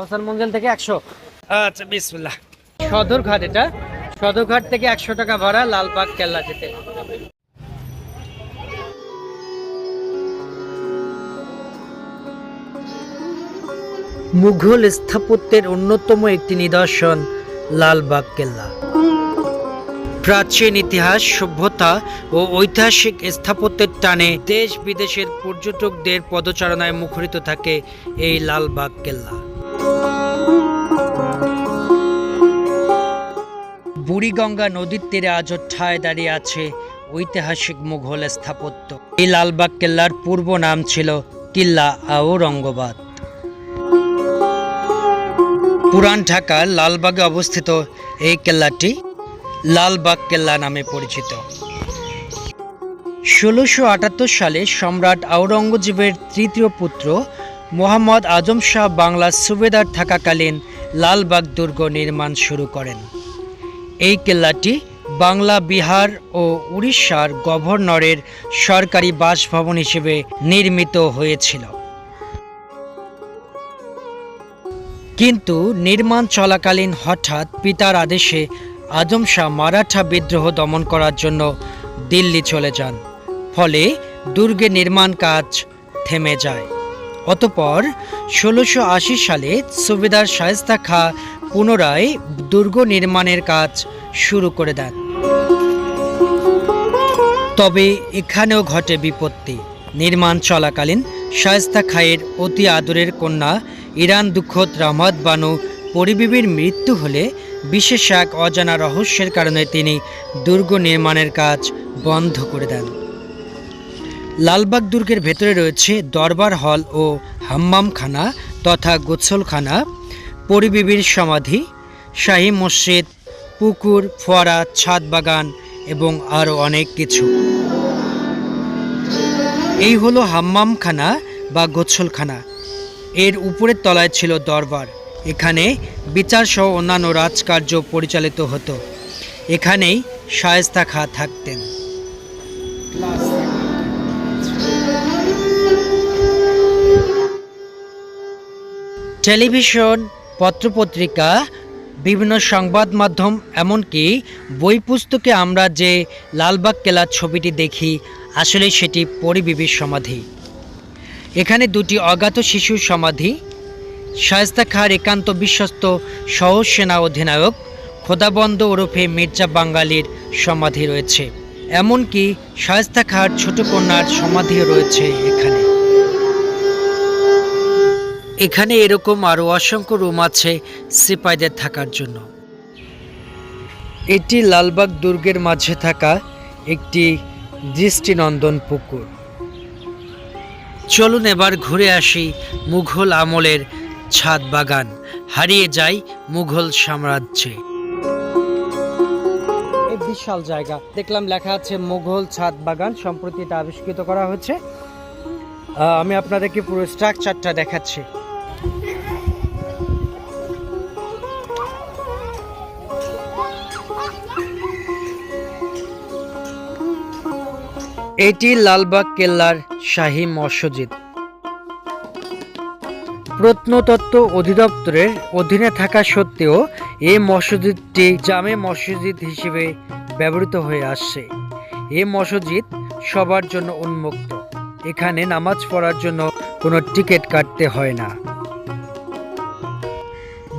হাসান মঞ্জিল থেকে একশো। আচ্ছা বিসমিল্লাহ। সদরঘাট এটা। সদরঘাট থেকে একশো টাকা ভাড়া লালবাগ কেল্লা যেতে। মুঘল স্থাপত্যের অন্যতম একটি নিদর্শন লালবাগ কেল্লা। প্রাচীন ইতিহাস সভ্যতা ও ঐতিহাসিক স্থাপত্যের টানে দেশ বিদেশের পর্যটকদের পদচারণায় মুখরিত থাকে এই লালবাগ কেল্লা। বুড়িগঙ্গা নদীর তীরে আজও ঠায় দাঁড়িয়ে আছে ঐতিহাসিক মুঘল স্থাপত্য। এই লালবাগ কেল্লার পূর্ব নাম ছিল কিল্লা আওরঙ্গবাদ। পুরান ঢাকার লালবাগে অবস্থিত এই কেল্লাটি লালবাগ কেল্লা নামে পরিচিত। ষোলোশো আটাত্তর সালে সম্রাট আওরঙ্গজেবের তৃতীয় পুত্র মোহাম্মদ আজম শাহ বাংলার সুবেদার থাকাকালীন লালবাগ দুর্গ নির্মাণ শুরু করেন। এই কেল্লাটি বাংলা, বিহার ও উড়িষ্যার গভর্নরের সরকারি বাসভবন হিসেবে নির্মিত হয়েছিল। কিন্তু নির্মাণ চলাকালীন হঠাৎ পিতার আদেশে আজম শাহ মারাঠা বিদ্রোহ দমন করার জন্য দিল্লি চলে যান। ফলে দুর্গে নির্মাণ কাজ থেমে যায়। অতপর ষোলোশো সালে সুবেদার শায়েস্তা খা পুনরায় দুর্গ নির্মাণের কাজ শুরু করে দেন। তবে এখানেও ঘটে বিপত্তি। নির্মাণ চলাকালীন শায়েস্তা খায়ের অতি আদরের কন্যা ইরান দুঃখত রহমত বানু পরিবিবির মৃত্যু হলে বিশেষ এক অজানা রহস্যের কারণে তিনি দুর্গ নির্মাণের কাজ বন্ধ করে দেন। লালবাগ দুর্গের ভেতরে রয়েছে দরবার হল ও হাম্মামখানা তথা গোসলখানা পরিবিবির সমাধি, শাহী মসজিদ, পুকুর, ফোয়ারা, ছাদ বাগান এবং আরও অনেক কিছু। এই হলো হাম্মামখানা বা গোসলখানা এর উপরের তলায় ছিল দরবার। এখানে বিচার সহ অন্যান্য রাজকার্য পরিচালিত হতো। এখানেই শায়েস্তা খা থাকতেন। টেলিভিশন পত্রপত্রিকা, বিভিন্ন সংবাদ মাধ্যম, এমনকি বই পুস্তকে আমরা যে লালবাগ কেলার ছবিটি দেখি, আসলে সেটি পরিবিবির সমাধি। এখানে দুটি অজ্ঞাত শিশুর সমাধি, শায়েস্তা খাঁর একান্ত বিশ্বস্ত সহ সেনা অধিনায়ক, খোদাবন্দ ওরফে মির্জা বাঙ্গালির সমাধি রয়েছে। এমনকি শায়েস্তা খাঁর ছোট কন্যার সমাধিও রয়েছে এখানে। এখানে এরকম আরও অসংখ্য রুম আছে সিপাইদের থাকার জন্য। এটি লালবাগ দুর্গের মাঝে থাকা একটি দৃষ্টিনন্দন পুকুর। চলুন এবার ঘুরে আসি মুঘল আমলের ছাদ বাগান। হারিয়ে যাই মুঘল সাম্রাজ্যে। বিশাল জায়গা। দেখলাম লেখা আছে মুঘল ছাদ বাগান, সম্প্রতি এটা আবিষ্কৃত করা হয়েছে। আমি আপনাদেরকে পুরো স্ট্রাকচারটা দেখাচ্ছি। এটি লালবাগ কেল্লার শাহী মসজিদ। প্রত্নতত্ত্ব অধিদপ্তরের অধীনে থাকা সত্ত্বেও এই মসজিদটি জামে মসজিদ হিসেবে ব্যবহৃত হয়ে আসছে। এ মসজিদ সবার জন্য উন্মুক্ত। এখানে নামাজ পড়ার জন্য কোনো টিকিট কাটতে হয় না।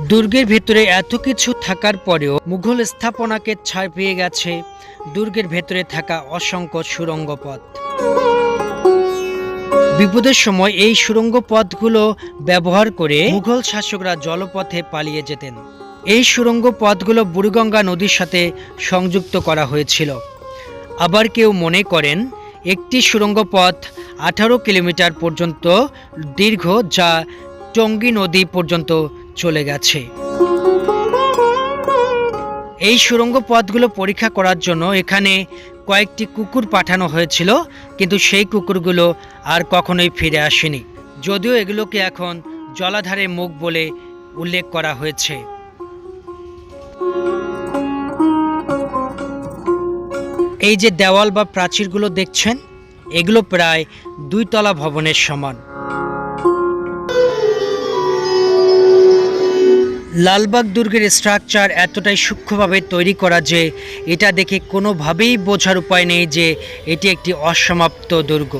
দুর্গের ভেতরে এত কিছু থাকার পরেও মুঘল স্থাপনাকে ছায় পেয়ে গেছে দুর্গের ভেতরে থাকা অসংখ্য সুড়ঙ্গ পথ। বিপদের সময় এই সুড়ঙ্গ পথগুলো ব্যবহার করে মুঘল শাসকরা জলপথে পালিয়ে যেতেন। এই সুরঙ্গ পথগুলো বুড়িগঙ্গা নদীর সাথে সংযুক্ত করা হয়েছিল। আবার কেউ মনে করেন একটি সুড়ঙ্গ পথ আঠারো কিলোমিটার পর্যন্ত দীর্ঘ যা টঙ্গী নদী পর্যন্ত চলে গেছে। এই সুড়ঙ্গ পথগুলো পরীক্ষা করার জন্য এখানে কয়েকটি কুকুর পাঠানো হয়েছিল, কিন্তু সেই কুকুরগুলো আর কখনোই ফিরে আসেনি। যদিও এগুলোকে এখন জলাধারে মুখ বলে উল্লেখ করা হয়েছে। এই যে দেওয়াল বা প্রাচীরগুলো দেখছেন, এগুলো প্রায় দুই তলা ভবনের সমান। লালবাগ দুর্গের স্ট্রাকচার এতটাই সূক্ষ্মভাবে তৈরি করা যে এটা দেখে কোনোভাবেই বোঝার উপায় নেই যে এটি একটি অসমাপ্ত দুর্গ।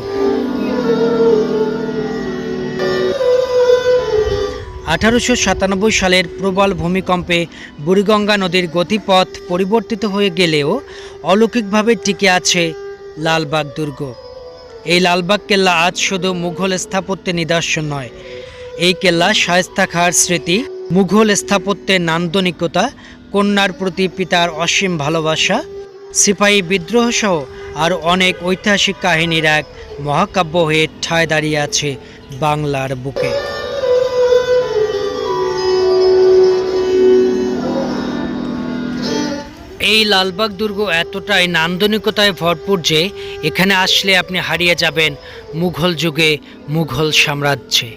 আঠারোশো সাতানব্বই সালের প্রবল ভূমিকম্পে বুড়িগঙ্গা নদীর গতিপথ পরিবর্তিত হয়ে গেলেও অলৌকিকভাবে টিকে আছে লালবাগ দুর্গ। এই লালবাগ কেল্লা আজ শুধু মুঘল স্থাপত্যের নিদর্শন নয়, এই কেল্লা শায়েস্তা খাঁর স্মৃতি মুঘল স্থাপত্যের নান্দনিকতা, কন্যার প্রতি পিতার অসীম ভালোবাসা, সিপাহী বিদ্রোহ সহ আর অনেক ঐতিহাসিক কাহিনীর এক মহাকাব্য হয়ে ঠায় দাঁড়িয়ে আছে বাংলার বুকে। এই লালবাগ দুর্গ এতটাই নান্দনিকতায় ভরপুর যে এখানে আসলে আপনি হারিয়ে যাবেন মুঘল যুগে মুঘল সাম্রাজ্যে।